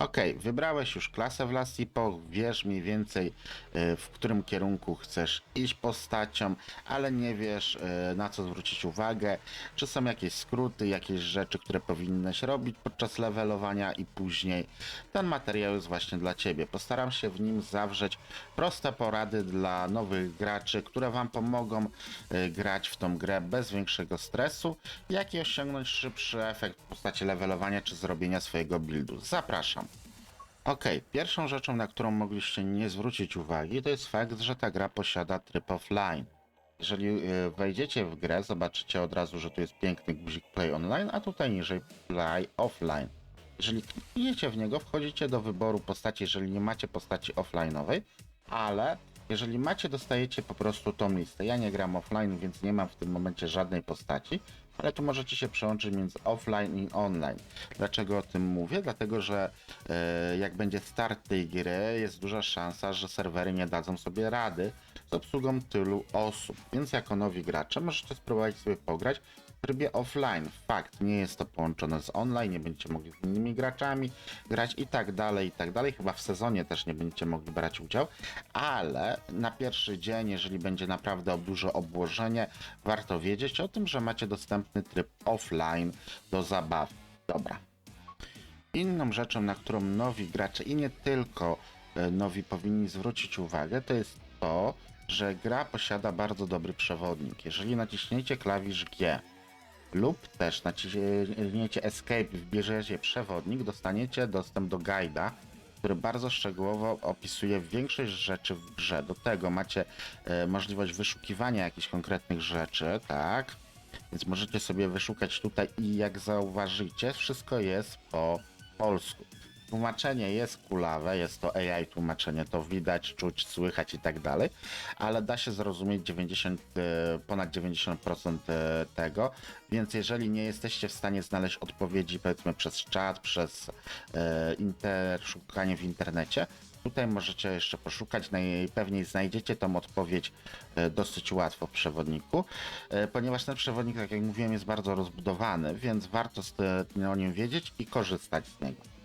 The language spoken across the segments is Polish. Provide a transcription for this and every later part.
Okej, wybrałeś już klasę w Last Epoch, wiesz mniej więcej y, w którym kierunku chcesz iść postacią, ale nie wiesz y, na co zwrócić uwagę, czy są jakieś skróty, jakieś rzeczy, które powinnaś robić podczas levelowania i później. Ten materiał jest właśnie dla Ciebie. Postaram się w nim zawrzeć proste porady dla nowych graczy, które Wam pomogą y, grać w tą grę bez większego stresu, jak i osiągnąć szybszy efekt w postaci levelowania czy zrobienia swojego buildu. Zapraszam. Okej, pierwszą rzeczą, na którą mogliście nie zwrócić uwagi, to jest fakt, że ta gra posiada tryb offline. Jeżeli y, wejdziecie w grę, zobaczycie od razu, że tu jest piękny guzik Play Online, a tutaj niżej Play Offline. Jeżeli klikniecie w niego, wchodzicie do wyboru postaci, jeżeli nie macie postaci offline'owej, ale jeżeli macie, dostajecie po prostu tą listę. Ja nie gram offline, więc nie mam w tym momencie żadnej postaci, ale tu możecie się przełączyć między offline i online. Dlaczego o tym mówię? Dlatego, że e, jak będzie start tej gry, jest duża szansa, że serwery nie dadzą sobie rady z obsługą tylu osób. Więc jako nowi gracze możecie spróbować sobie pograć trybie offline. Fakt, nie jest to połączone z online, nie będziecie mogli z innymi graczami grać i tak dalej, i tak dalej. Chyba w sezonie też nie będziecie mogli brać udział, ale na pierwszy dzień, jeżeli będzie naprawdę duże obłożenie, warto wiedzieć o tym, że macie dostępny tryb offline do zabawy. Dobra. Inną rzeczą, na którą nowi gracze i nie tylko e, nowi powinni zwrócić uwagę, to jest to, że gra posiada bardzo dobry przewodnik. Jeżeli naciśniecie klawisz G lub też naciśniecie Escape wbierzecie przewodnik, dostaniecie dostęp do guida, który bardzo szczegółowo opisuje większość rzeczy w grze. Do tego macie e, możliwość wyszukiwania jakichś konkretnych rzeczy, tak? Więc możecie sobie wyszukać tutaj i jak zauważycie, wszystko jest po polsku. Tłumaczenie jest kulawe, jest to AI tłumaczenie, to widać, czuć, słychać i tak dalej, ale da się zrozumieć 90, e, ponad 90% e, tego, więc jeżeli nie jesteście w stanie znaleźć odpowiedzi powiedzmy przez czat, przez e, inter, szukanie w internecie, Tutaj możecie jeszcze poszukać, najpewniej znajdziecie tą odpowiedź dosyć łatwo w przewodniku, ponieważ ten przewodnik, tak jak mówiłem, jest bardzo rozbudowany, więc warto o nim wiedzieć i korzystać z niego.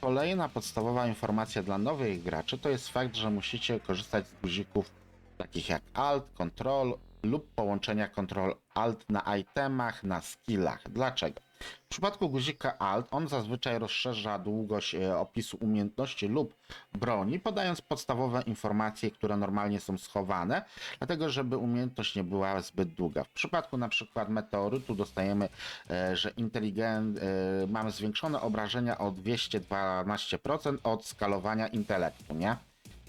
Kolejna podstawowa informacja dla nowych graczy to jest fakt, że musicie korzystać z guzików takich jak Alt, Control lub połączenia Control Alt na itemach, na skillach. Dlaczego? W przypadku guzika Alt on zazwyczaj rozszerza długość e, opisu umiejętności lub broni, podając podstawowe informacje, które normalnie są schowane, dlatego żeby umiejętność nie była zbyt długa. W przypadku na przykład meteorytu dostajemy, e, że inteligent, e, mamy zwiększone obrażenia o 212% od skalowania intelektu, nie?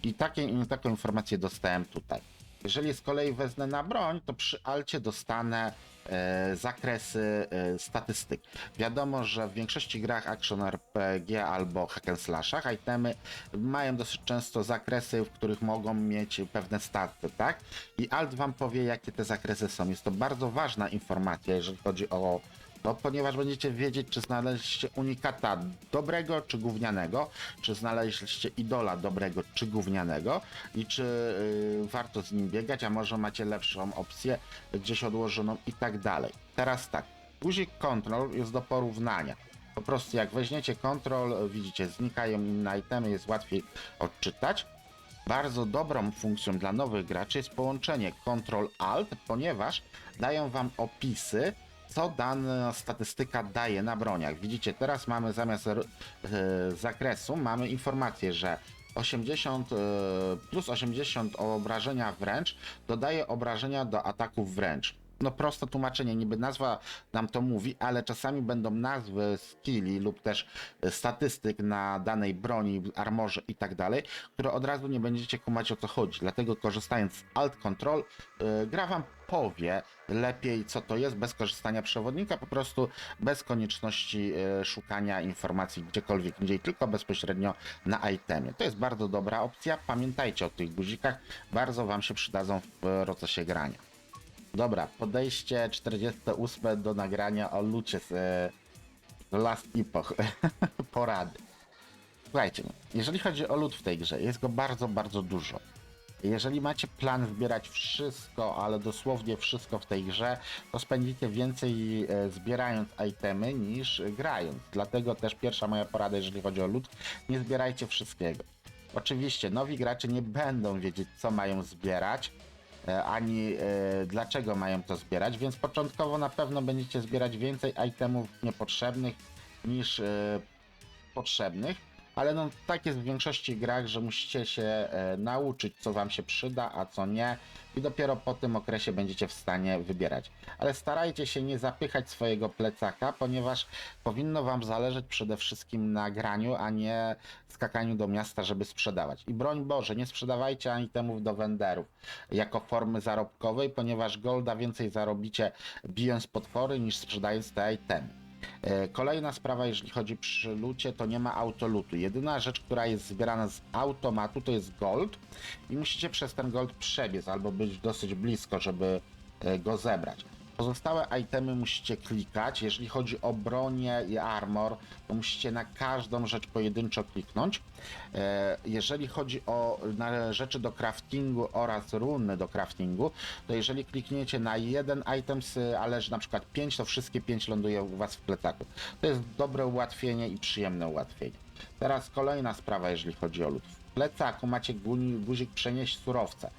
I takie, taką informację dostałem tutaj. Jeżeli z kolei wezmę na broń, to przy alcie dostanę e, zakresy e, statystyk. Wiadomo, że w większości grach action RPG albo hack and slashach itemy mają dosyć często zakresy, w których mogą mieć pewne staty, tak? I alt wam powie, jakie te zakresy są. Jest to bardzo ważna informacja, jeżeli chodzi o to, ponieważ będziecie wiedzieć, czy znaleźliście unikata dobrego czy gównianego, czy znaleźliście idola dobrego czy gównianego i czy y, warto z nim biegać, a może macie lepszą opcję gdzieś odłożoną i tak dalej. Teraz tak, guzik control jest do porównania. Po prostu jak weźmiecie control, widzicie, znikają inne itemy, jest łatwiej odczytać. Bardzo dobrą funkcją dla nowych graczy jest połączenie Ctrl-Alt, ponieważ dają wam opisy, co dana statystyka daje na broniach. Widzicie, teraz mamy zamiast e, zakresu, mamy informację, że 80 e, plus 80 obrażenia wręcz dodaje obrażenia do ataków wręcz. No proste tłumaczenie, niby nazwa nam to mówi, ale czasami będą nazwy skilli lub też e, statystyk na danej broni, armorze i tak dalej, które od razu nie będziecie kumać o co chodzi. Dlatego korzystając z Alt Control, yy, gra wam powie lepiej co to jest bez korzystania przewodnika, po prostu bez konieczności e, szukania informacji gdziekolwiek indziej, tylko bezpośrednio na itemie. To jest bardzo dobra opcja. Pamiętajcie o tych guzikach, bardzo wam się przydadzą w procesie grania. Dobra, podejście 48 do nagrania o lucie z e, Last Epoch. Porady. Słuchajcie, jeżeli chodzi o lód w tej grze, jest go bardzo, bardzo dużo. Jeżeli macie plan zbierać wszystko, ale dosłownie wszystko w tej grze, to spędzicie więcej e, zbierając itemy niż grając. Dlatego też pierwsza moja porada, jeżeli chodzi o lód, nie zbierajcie wszystkiego. Oczywiście nowi gracze nie będą wiedzieć, co mają zbierać, ani e, dlaczego mają to zbierać, więc początkowo na pewno będziecie zbierać więcej itemów niepotrzebnych niż e, potrzebnych, ale no tak jest w większości grach, że musicie się e, nauczyć, co wam się przyda, a co nie i dopiero po tym okresie będziecie w stanie wybierać. Ale starajcie się nie zapychać swojego plecaka, ponieważ powinno wam zależeć przede wszystkim na graniu, a nie skakaniu do miasta, żeby sprzedawać. I broń Boże, nie sprzedawajcie itemów do wenderów jako formy zarobkowej, ponieważ golda więcej zarobicie bijąc potwory niż sprzedając te itemy. E, Kolejna sprawa, jeżeli chodzi przy lucie, to nie ma autolutu. Jedyna rzecz, która jest zbierana z automatu, to jest gold i musicie przez ten gold przebiec albo być dosyć blisko, żeby e, go zebrać. Pozostałe itemy musicie klikać. Jeżeli chodzi o bronię i armor, to musicie na każdą rzecz pojedynczo kliknąć. E, Jeżeli chodzi o rzeczy do craftingu oraz runy do craftingu, to jeżeli klikniecie na jeden item, z- a leży na przykład 5, to wszystkie 5 ląduje u Was w plecaku. To jest dobre ułatwienie i przyjemne ułatwienie. Teraz kolejna sprawa, jeżeli chodzi o lód. Plecaku macie gu- guzik przenieść surowce.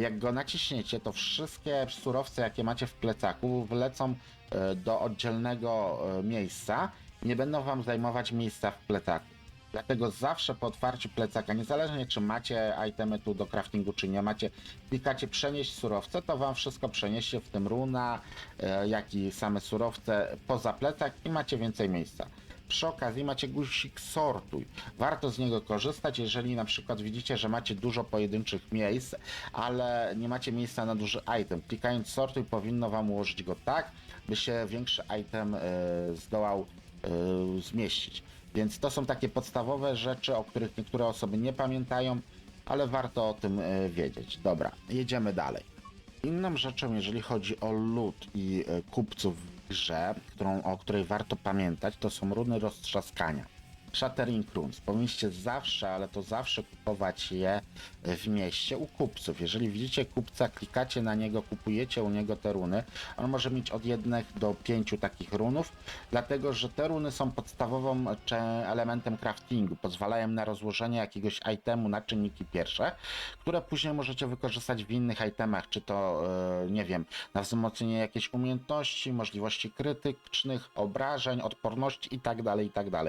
Jak go naciśniecie, to wszystkie surowce, jakie macie w plecaku, wlecą e, do oddzielnego e, miejsca. Nie będą Wam zajmować miejsca w plecaku. Dlatego zawsze po otwarciu plecaka, niezależnie czy macie itemy tu do craftingu, czy nie macie, klikacie przenieść surowce, to wam wszystko przeniesie, w tym runa, e, jak i same surowce poza plecak i macie więcej miejsca. Przy okazji macie guzik sortuj. Warto z niego korzystać, jeżeli na przykład widzicie, że macie dużo pojedynczych miejsc, ale nie macie miejsca na duży item. Klikając sortuj powinno wam ułożyć go tak, by się większy item e, zdołał e, zmieścić. Więc to są takie podstawowe rzeczy, o których niektóre osoby nie pamiętają, ale warto o tym e, wiedzieć. Dobra, jedziemy dalej. Inną rzeczą, jeżeli chodzi o lód i kupców grze, którą, o której warto pamiętać, to są runy roztrzaskania. Shattering Runes. Powinniście zawsze, ale to zawsze kupować je w mieście u kupców. Jeżeli widzicie kupca, klikacie na niego, kupujecie u niego te runy. On może mieć od jednych do pięciu takich runów, dlatego że te runy są podstawową elementem craftingu. Pozwalają na rozłożenie jakiegoś itemu na czynniki pierwsze, które później możecie wykorzystać w innych itemach, czy to, e, nie wiem, na wzmocnienie jakiejś umiejętności, możliwości krytycznych, obrażeń, odporności itd., itd.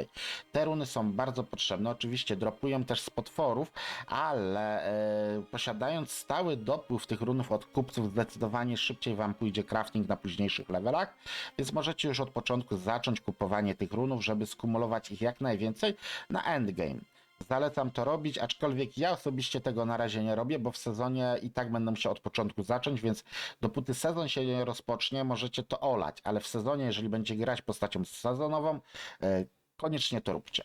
Te runy są bardzo potrzebne. Oczywiście dropują też z potworów, ale e, posiadając stały dopływ tych runów od kupców, zdecydowanie szybciej wam pójdzie crafting na późniejszych levelach, więc możecie już od początku zacząć kupowanie tych runów, żeby skumulować ich jak najwięcej na endgame. Zalecam to robić, aczkolwiek ja osobiście tego na razie nie robię, bo w sezonie i tak będę musiał od początku zacząć, więc dopóty sezon się nie rozpocznie, możecie to olać, ale w sezonie, jeżeli będzie grać postacią sezonową, e, koniecznie to róbcie.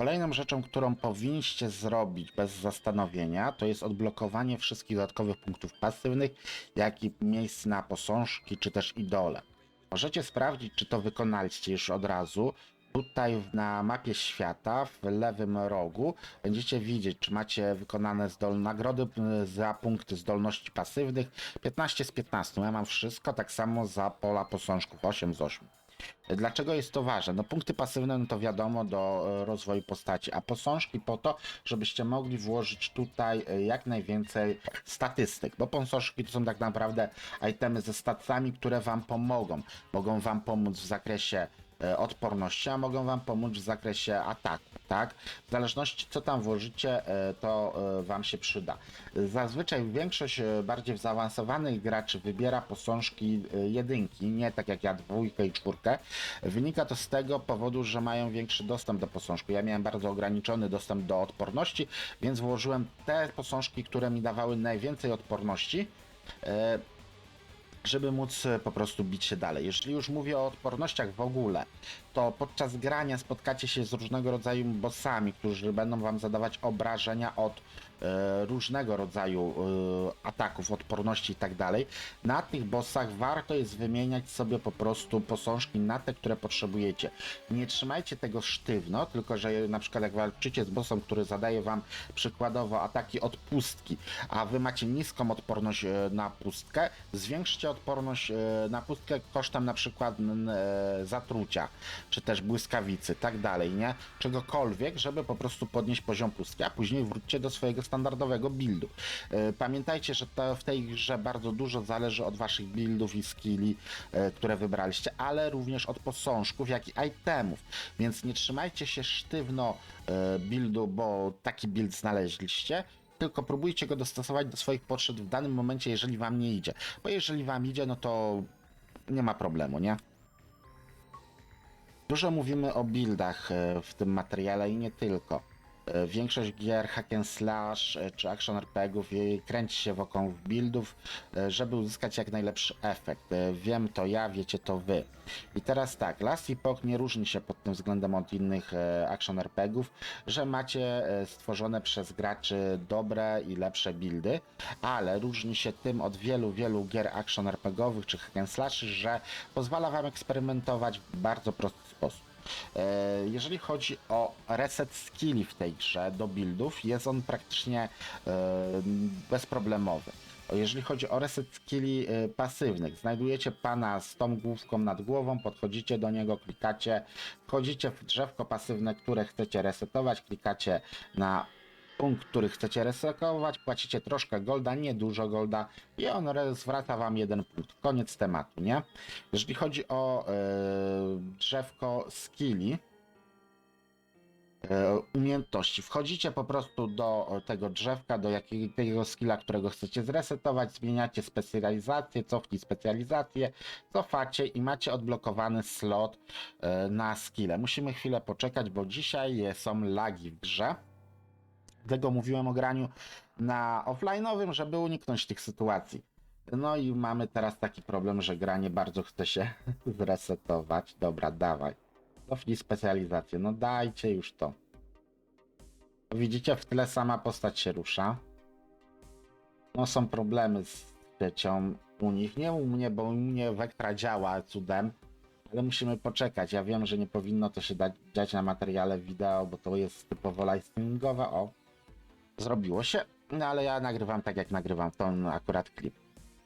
Kolejną rzeczą, którą powinniście zrobić bez zastanowienia, to jest odblokowanie wszystkich dodatkowych punktów pasywnych, jak i miejsc na posążki czy też idole. Możecie sprawdzić, czy to wykonaliście już od razu. Tutaj na mapie świata w lewym rogu będziecie widzieć, czy macie wykonane zdol nagrody y, za punkty zdolności pasywnych 15 z 15. Ja mam wszystko, tak samo za pola posążków 8 z 8. Dlaczego jest to ważne? No punkty pasywne no to wiadomo do e, rozwoju postaci, a posążki po to, żebyście mogli włożyć tutaj e, jak najwięcej statystyk, bo posążki to są tak naprawdę itemy ze stacjami, które wam pomogą. Mogą wam pomóc w zakresie odporności, a mogą wam pomóc w zakresie ataku, tak? W zależności co tam włożycie, e, to e, wam się przyda. Zazwyczaj większość e, bardziej zaawansowanych graczy wybiera posążki e, jedynki, nie tak jak ja dwójkę i czwórkę. Wynika to z tego powodu, że mają większy dostęp do posążku. Ja miałem bardzo ograniczony dostęp do odporności, więc włożyłem te posążki, które mi dawały najwięcej odporności. Żeby móc e, po prostu bić się dalej. Jeżeli już mówię o odpornościach w ogóle, to podczas grania spotkacie się z różnego rodzaju bossami, którzy będą wam zadawać obrażenia od różnego rodzaju e, ataków, odporności i tak dalej. Na tych bossach warto jest wymieniać sobie po prostu posążki na te, które potrzebujecie. Nie trzymajcie tego sztywno, tylko że na przykład jak walczycie z bossem, który zadaje wam przykładowo ataki od pustki, a wy macie niską odporność e, na pustkę, zwiększcie odporność e, na pustkę kosztem na przykład e, zatrucia, czy też błyskawicy, tak dalej, nie? Czegokolwiek, żeby po prostu podnieść poziom pustki, a później wróćcie do swojego standardowego buildu. E, Pamiętajcie, że w tej grze bardzo dużo zależy od waszych buildów i skilli, e, które wybraliście, ale również od posążków, jak i itemów, więc nie trzymajcie się sztywno e, buildu, bo taki build znaleźliście, tylko próbujcie go dostosować do swoich potrzeb w danym momencie, jeżeli wam nie idzie. Bo jeżeli wam idzie, no to nie ma problemu, nie? Dużo mówimy o buildach w tym materiale i nie tylko. E, Większość gier hack and slash e, czy action RPGów e, kręci się wokół buildów, żeby uzyskać jak najlepszy efekt. Wiem to ja, wiecie to wy. I teraz tak, Last Epoch nie różni się pod tym względem od innych action RPGów, że macie stworzone przez graczy dobre i lepsze buildy, ale różni się tym od wielu, wielu gier action RPGowych czy hack and slash, że pozwala wam eksperymentować w bardzo prosty sposób. E, Jeżeli chodzi o reset skilli w tej grze do buildów, jest on praktycznie e, bezproblemowy. Jeżeli chodzi o reset skilli e, pasywnych, znajdujecie pana z tą główką nad głową, podchodzicie do niego, klikacie, wchodzicie w drzewko pasywne, które chcecie resetować, klikacie na punkt, który chcecie resetować, płacicie troszkę golda, nie dużo golda i on zwraca wam jeden punkt. Koniec tematu, nie? Jeżeli chodzi o e, drzewko skilli, e, umiejętności. Wchodzicie po prostu do tego drzewka, do jakiego skilla, którego chcecie zresetować, zmieniacie specjalizację, cofnij specjalizację, cofacie i macie odblokowany slot e, na skille. Musimy chwilę poczekać, bo dzisiaj są lagi w grze. Dlatego mówiłem o graniu na offline'owym, żeby uniknąć tych sytuacji. No i mamy teraz taki problem, że granie bardzo chce się zresetować. Dobra, dawaj. Cofnij specjalizację. No dajcie już to. Widzicie, w tle sama postać się rusza. No są problemy z siecią u nich. Nie u mnie, bo u mnie Vectra działa cudem. Ale musimy poczekać. Ja wiem, że nie powinno to się dać, dziać na materiale wideo, bo to jest typowo live. O, zrobiło się. No ale ja nagrywam tak, jak nagrywam ten akurat klip.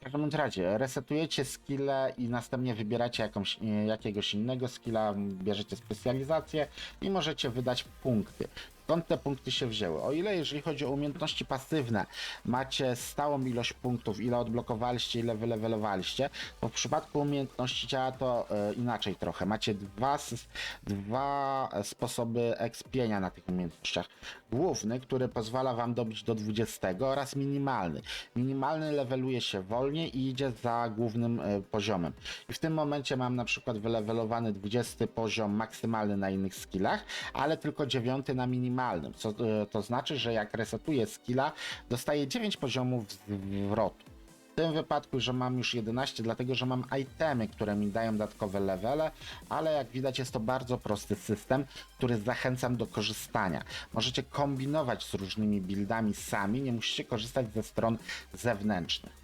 W każdym razie, resetujecie skille i następnie wybieracie jakąś, e, jakiegoś innego skilla, bierzecie specjalizację i możecie wydać punkty. Skąd te punkty się wzięły? O ile jeżeli chodzi o umiejętności pasywne, macie stałą ilość punktów, ile odblokowaliście, ile wylewelowaliście, to w przypadku umiejętności działa to e, inaczej trochę. Macie dwa, dwa sposoby ekspienia na tych umiejętnościach. Główny, który pozwala wam dobić do 20 oraz minimalny. Minimalny leveluje się wolniej i idzie za głównym e, poziomem. I w tym momencie mam na przykład wylewelowany 20 poziom maksymalny na innych skillach, ale tylko 9 na minimalnym. Co e, to znaczy, że jak resetuję skilla, dostaję 9 poziomów zwrotu. W tym wypadku, że mam już 11, dlatego że mam itemy, które mi dają dodatkowe levele, ale jak widać jest to bardzo prosty system, który zachęcam do korzystania. Możecie kombinować z różnymi buildami sami, nie musicie korzystać ze stron zewnętrznych.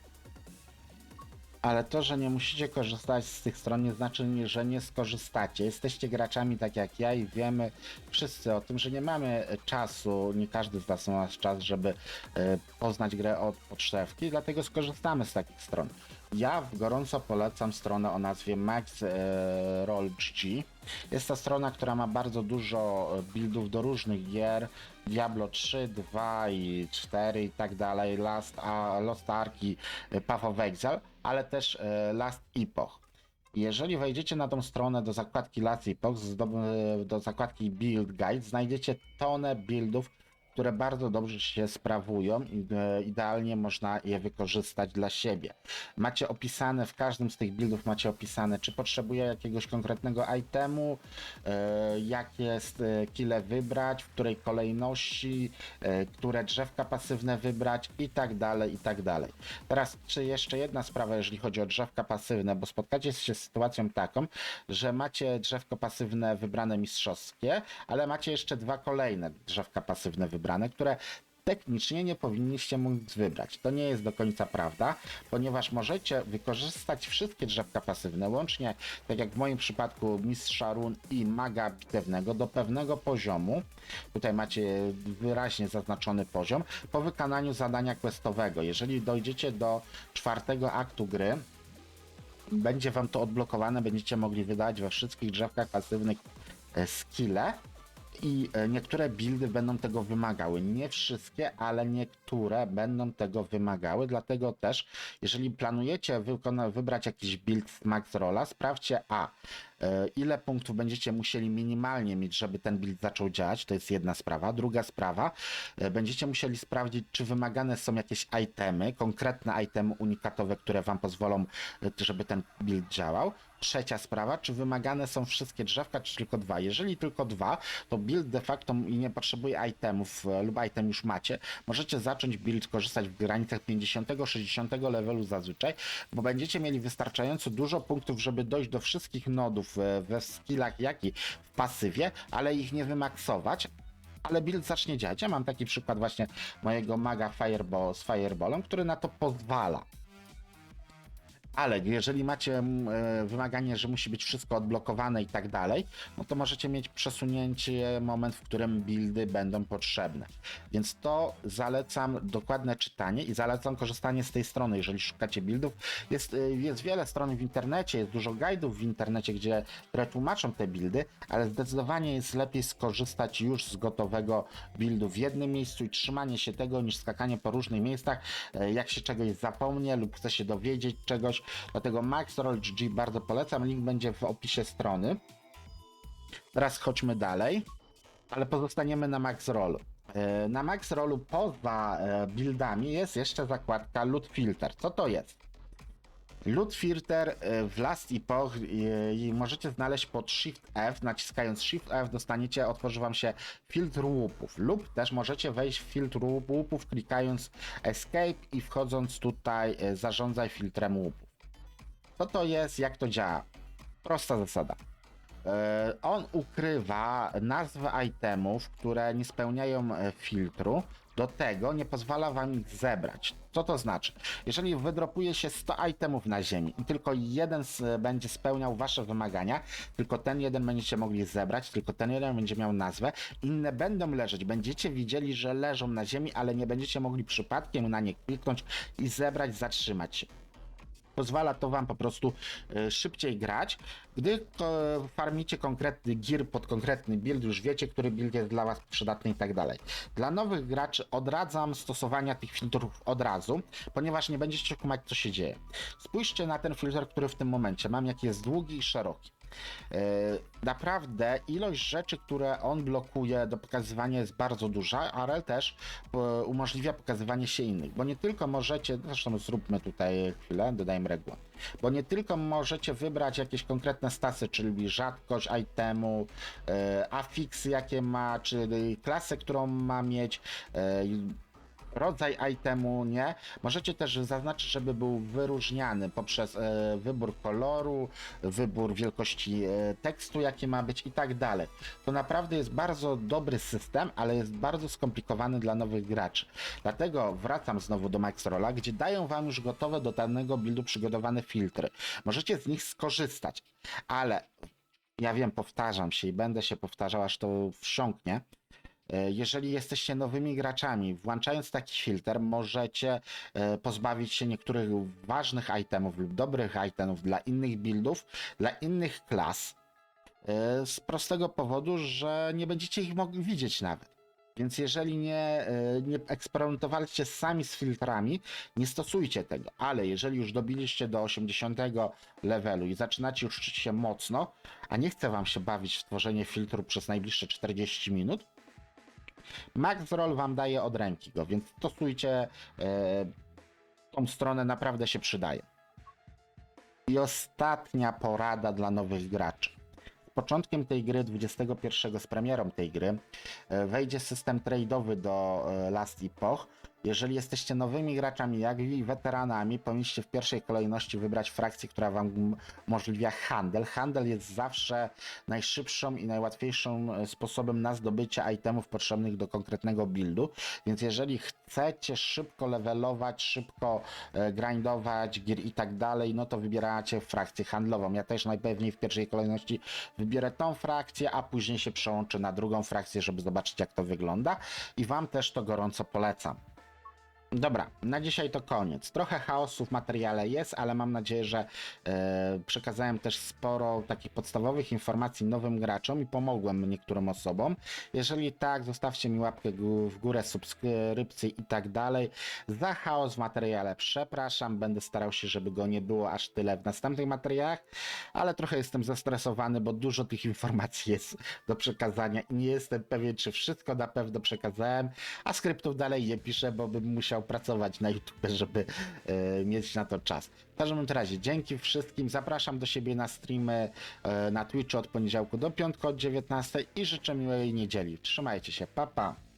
Ale to, że nie musicie korzystać z tych stron, nie znaczy, że nie skorzystacie. Jesteście graczami tak jak ja i wiemy wszyscy o tym, że nie mamy czasu, nie każdy z nas ma czas, żeby e, poznać grę od podszewki, dlatego skorzystamy z takich stron. Ja gorąco polecam stronę o nazwie Max e, Roll GG. Jest to strona, która ma bardzo dużo buildów do różnych gier. Diablo 3, 2 i 4 i tak dalej, Last, a, Lost Ark i e, Path of Exile, ale też e, Last Epoch. Jeżeli wejdziecie na tą stronę do zakładki Last Epoch, do zakładki Build Guide, znajdziecie tonę buildów, które bardzo dobrze się sprawują i e, idealnie można je wykorzystać dla siebie. Macie opisane, w każdym z tych buildów macie opisane, czy potrzebuje jakiegoś konkretnego itemu, e, jakie kile wybrać, w której kolejności, e, które drzewka pasywne wybrać i tak dalej, i tak dalej. Teraz, czy jeszcze jedna sprawa, jeżeli chodzi o drzewka pasywne, bo spotkacie się z sytuacją taką, że macie drzewko pasywne wybrane mistrzowskie, ale macie jeszcze dwa kolejne drzewka pasywne wybrane, które technicznie nie powinniście móc wybrać. To nie jest do końca prawda, ponieważ możecie wykorzystać wszystkie drzewka pasywne, łącznie, tak jak w moim przypadku, mistrza run i maga bitewnego do pewnego poziomu. Tutaj macie wyraźnie zaznaczony poziom po wykonaniu zadania questowego. Jeżeli dojdziecie do czwartego aktu gry, będzie wam to odblokowane, będziecie mogli wydać we wszystkich drzewkach pasywnych e, skille i e, niektóre buildy będą tego wymagały. Nie wszystkie, ale niektóre będą tego wymagały, dlatego też jeżeli planujecie wybrać jakiś build z max rolla, sprawdźcie a ile punktów będziecie musieli minimalnie mieć, żeby ten build zaczął działać, to jest jedna sprawa. Druga sprawa, e, będziecie musieli sprawdzić, czy wymagane są jakieś itemy, konkretne itemy unikatowe, które wam pozwolą, e, żeby ten build działał. Trzecia sprawa, czy wymagane są wszystkie drzewka, czy tylko dwa. Jeżeli tylko dwa, to build de facto nie potrzebuje itemów e, lub item już macie, możecie zacząć build korzystać w granicach 50-60 levelu zazwyczaj, bo będziecie mieli wystarczająco dużo punktów, żeby dojść do wszystkich nodów e, we skillach, jak i w pasywie, ale ich nie wymaksować, ale build zacznie działać. Ja mam taki przykład właśnie mojego maga Fireball z Fireballem, który na to pozwala. Ale jeżeli macie mm, e, wymaganie, że musi być wszystko odblokowane i tak dalej, no to możecie mieć przesunięcie moment, w którym buildy będą potrzebne. Więc to zalecam dokładne czytanie i zalecam korzystanie z tej strony, jeżeli szukacie buildów. Jest, e, jest wiele stron w internecie, jest dużo guidów w internecie, gdzie które tłumaczą te buildy, ale zdecydowanie jest lepiej skorzystać już z gotowego buildu w jednym miejscu i trzymanie się tego, niż skakanie po różnych miejscach, e, jak się czegoś zapomnie lub chce się dowiedzieć czegoś. Dlatego Maxroll GG bardzo polecam. Link będzie w opisie strony. Teraz chodźmy dalej, ale pozostaniemy na Maxrollu. E, Na Maxrollu poza e, buildami jest jeszcze zakładka Loot Filter. Co to jest? Loot Filter e, w Last Epoch i możecie znaleźć pod Shift F. Naciskając Shift F dostaniecie, otworzy wam się filtr łupów. Lub też możecie wejść w filtr łup- łupów klikając Escape i wchodząc tutaj zarządzaj filtrem łupów. Co to jest, jak to działa? Prosta zasada. E, On ukrywa nazwy itemów, które nie spełniają e, filtru. Do tego nie pozwala wam ich zebrać. Co to znaczy? Jeżeli wydropuje się 100 itemów na ziemi i tylko jeden z, będzie spełniał wasze wymagania, tylko ten jeden będziecie mogli zebrać, tylko ten jeden będzie miał nazwę, inne będą leżeć. Będziecie widzieli, że leżą na ziemi, ale nie będziecie mogli przypadkiem na nie kliknąć i zebrać, zatrzymać się. Pozwala to wam po prostu e, szybciej grać. Gdy farmicie konkretny gear pod konkretny build, już wiecie, który build jest dla was przydatny i tak dalej. Dla nowych graczy odradzam stosowania tych filtrów od razu, ponieważ nie będziecie kumać, co się dzieje. Spójrzcie na ten filtr, który w tym momencie mam, jaki jest długi i szeroki. E, Naprawdę ilość rzeczy, które on blokuje do pokazywania jest bardzo duża, ale też e, umożliwia pokazywanie się innych, bo nie tylko możecie, zresztą zróbmy tutaj chwilę, dodajmy regułę, bo nie tylko możecie wybrać jakieś konkretne stasy, czyli rzadkość itemu, e, afiksy jakie ma, czy klasę, którą ma mieć, rodzaj itemu, nie? Możecie też zaznaczyć, żeby był wyróżniany poprzez e, wybór koloru, wybór wielkości e, tekstu, jaki ma być i tak dalej. To naprawdę jest bardzo dobry system, ale jest bardzo skomplikowany dla nowych graczy. Dlatego wracam znowu do Maxrolla, gdzie dają wam już gotowe do danego buildu przygotowane filtry. Możecie z nich skorzystać, ale ja wiem, powtarzam się i będę się powtarzał, aż to wsiąknie. E, Jeżeli jesteście nowymi graczami, włączając taki filtr, możecie e, pozbawić się niektórych ważnych itemów lub dobrych itemów dla innych buildów, dla innych klas. e, Z prostego powodu, że nie będziecie ich mogli widzieć nawet. Więc jeżeli nie, nie eksperymentowaliście sami z filtrami, nie stosujcie tego. Ale jeżeli już dobiliście do 80 levelu i zaczynacie już czuć się mocno, a nie chce wam się bawić w tworzenie filtru przez najbliższe 40 minut, Max Roll wam daje od ręki go, więc stosujcie e, tą stronę, naprawdę się przydaje. I ostatnia porada dla nowych graczy. Z początkiem tej gry, 21 z premierą tej gry, e, wejdzie system trade'owy do e, Last Epoch. Jeżeli jesteście nowymi graczami, jak i weteranami, powinniście w pierwszej kolejności wybrać frakcję, która wam umożliwia handel. Handel jest zawsze najszybszą i najłatwiejszym e, sposobem na zdobycie itemów potrzebnych do konkretnego buildu. Więc jeżeli chcecie szybko levelować, szybko e, grindować gier i tak dalej, no to wybieracie frakcję handlową. Ja też najpewniej w pierwszej kolejności wybierę tą frakcję, a później się przełączę na drugą frakcję, żeby zobaczyć jak to wygląda i wam też to gorąco polecam. Dobra, na dzisiaj to koniec. Trochę chaosu w materiale jest, ale mam nadzieję, że e, przekazałem też sporo takich podstawowych informacji nowym graczom i pomogłem niektórym osobom. Jeżeli tak, zostawcie mi łapkę w górę, subskrypcję i tak dalej. Za chaos w materiale przepraszam, będę starał się, żeby go nie było aż tyle w następnych materiałach, ale trochę jestem zestresowany, bo dużo tych informacji jest do przekazania i nie jestem pewien, czy wszystko na pewno przekazałem, a skryptów dalej nie piszę, bo bym musiał pracować na YouTube, żeby e, mieć na to czas. W każdym razie, dzięki wszystkim, zapraszam do siebie na streamy e, na Twitchu od poniedziałku do piątku od 19 i życzę miłej niedzieli. Trzymajcie się, pa pa!